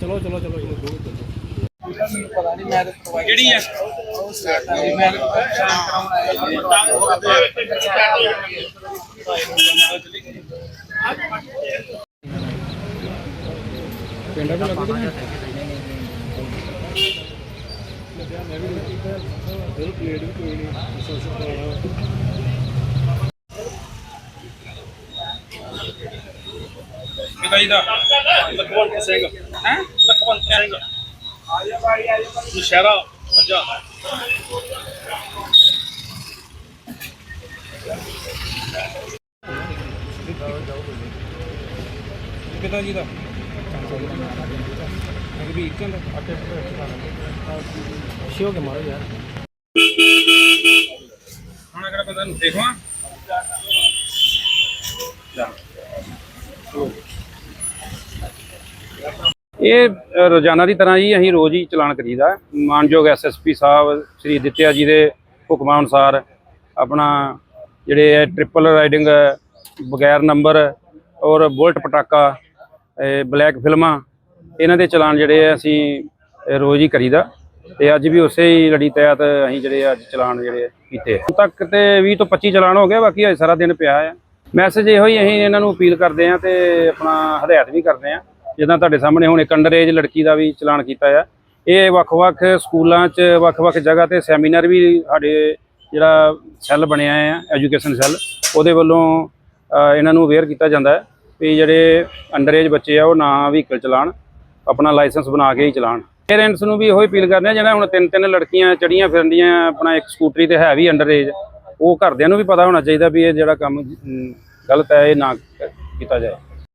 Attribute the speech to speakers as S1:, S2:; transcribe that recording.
S1: ਚਲੋ ਚਲੋ ਚਲੋ
S2: ਕਿਹੜੀ ਹੈ
S1: ਪਿੰਡਾਂ ਨੂੰ? ਲੱਗਦਾ ਫਿਰ ਪਲੇਟ ਵੀ ਕੋਈ ਨਹੀਂ ਸੋਸ਼ਲ ਕਰਾਉਣਾ
S2: ਕਿਹਦਾ ਇਹਦਾ ਲਖਵੰਤ ਸਿੰਘ ਹੈ ਲਖਵੰਤ ਸਿੰਘ ਨਸ਼ਹਿਰਾ ਮੱਝਾ
S1: ਕਿਦਾਂ ਜੀ ਦਾ ਅਗਰ ਇੱਕ ਚੰਦ ਅੱਟੇ ਸ਼ਿਓ ਕੇ ਮਾਰੋ ਯਾਰ।
S2: ਹੁਣ ਅਗਰ ਪਤਾ ਨੂੰ ਦੇਖੋ ਇਹ ਅ, ਰੋਜ਼ਾਨਾ ਦੀ ਤਰ੍ਹਾਂ ਹੀ ਅਸੀਂ ਰੋਜ਼ ਹੀ ਚਲਾਨ ਕਰੀਦਾ। ਮਾਨਯੋਗ ਐਸਐਸਪੀ ਸਾਹਿਬ ਸ੍ਰੀ ਦਿੱਤਿਆ ਜੀ ਦੇ ਹੁਕਮਾਂ ਅਨੁਸਾਰ ਆਪਣਾ ਜਿਹੜੇ ਹੈ ਟ੍ਰਿਪਲ ਰਾਈਡਿੰਗ ਬਗੈਰ ਨੰਬਰ ਔਰ ਬੁਲਟ ਪਟਾਕਾ ਇਹ ਬਲੈਕ ਫਿਲਮਾਂ ਇਹਨਾਂ ਦੇ ਚਲਾਨ ਜਿਹੜੇ ਆ ਅਸੀਂ ਅ, ਰੋਜ਼ ਹੀ ਕਰੀਦਾ। ਤੇ ਅੱਜ ਵੀ ਉਸੇ ਹੀ ਲੜੀ ਤਹਿਤ ਅਸੀਂ ਜਿਹੜੇ ਅੱਜ ਚਲਾਨ ਜਿਹੜੇ ਕੀਤੇ ਹੁਣ ਤੱਕ ਤੇ 20 ਤੋਂ 25 ਚਲਾਨ ਹੋ ਗਏ, ਬਾਕੀ ਅਜੇ ਸਾਰਾ ਦਿਨ ਪਿਆ ਆ। ਮੈਸੇਜ ਇਹੋ ਹੀ ਅਸੀਂ ਇਹਨਾਂ ਨੂੰ ਅਪੀਲ ਕਰਦੇ ਆ ਤੇ ਆਪਣਾ ਹਦਾਇਤ ਵੀ ਕਰਦੇ ਆ ਜਿੱਦਾਂ ਤੁਹਾਡੇ ਸਾਹਮਣੇ ਹੁਣ ਇੱਕ ਅੰਡਰ ਏਜ ਲੜਕੀ ਦਾ ਵੀ ਚਲਾਨ ਕੀਤਾ ਆ। ਇਹ ਵੱਖ-ਵੱਖ ਸਕੂਲਾਂ 'ਚ, ਵੱਖ-ਵੱਖ ਜਗ੍ਹਾ ਤੇ ਸੈਮੀਨਾਰ ਵੀ ਸਾਡੇ ਜਿਹੜਾ ਸੈੱਲ ਬਣਿਆ ਆ, ਐਜੂਕੇਸ਼ਨ ਸੈੱਲ, ਉਹਦੇ ਵੱਲੋਂ ਇਹਨਾਂ ਨੂੰ ਅਵੇਅਰ ਕੀਤਾ ਜਾਂਦਾ ਹੈ ਵੀ ਜਿਹੜੇ ਅੰਡਰ ਏਜ ਬੱਚੇ ਆ, ਉਹ ਨਾ ਵਹੀਕਲ ਚਲਾਣ ਆਪਣਾ ਲਾਇਸੈਂਸ ਬਣਾ ਕੇ ਹੀ ਚਲਾਣ ਪੇਰੈਂਟਸ ਨੂੰ ਵੀ ਇਹੋ ਅਪੀਲ ਕਰਦੇ ਆ ਜਿਹੜਾ ਹੁਣ ਤਿੰਨ ਤਿੰਨ ਲੜਕੀਆਂ ਚੜੀਆਂ ਫਿਰਦੀਆਂ ਆਪਣਾ ਇੱਕ ਸਕੂਟਰੀ ਤੇ ਹੈ ਵੀ ਅੰਡਰ ਏਜ ਉਹ ਘਰਦਿਆਂ ਨੂੰ ਵੀ ਪਤਾ ਹੋਣਾ ਚਾਹੀਦਾ ਵੀ ਇਹ ਜਿਹੜਾ ਕੰਮ ਗਲਤ ਹੈ, ਇਹ ਨਾ ਕੀਤਾ ਜਾਏ।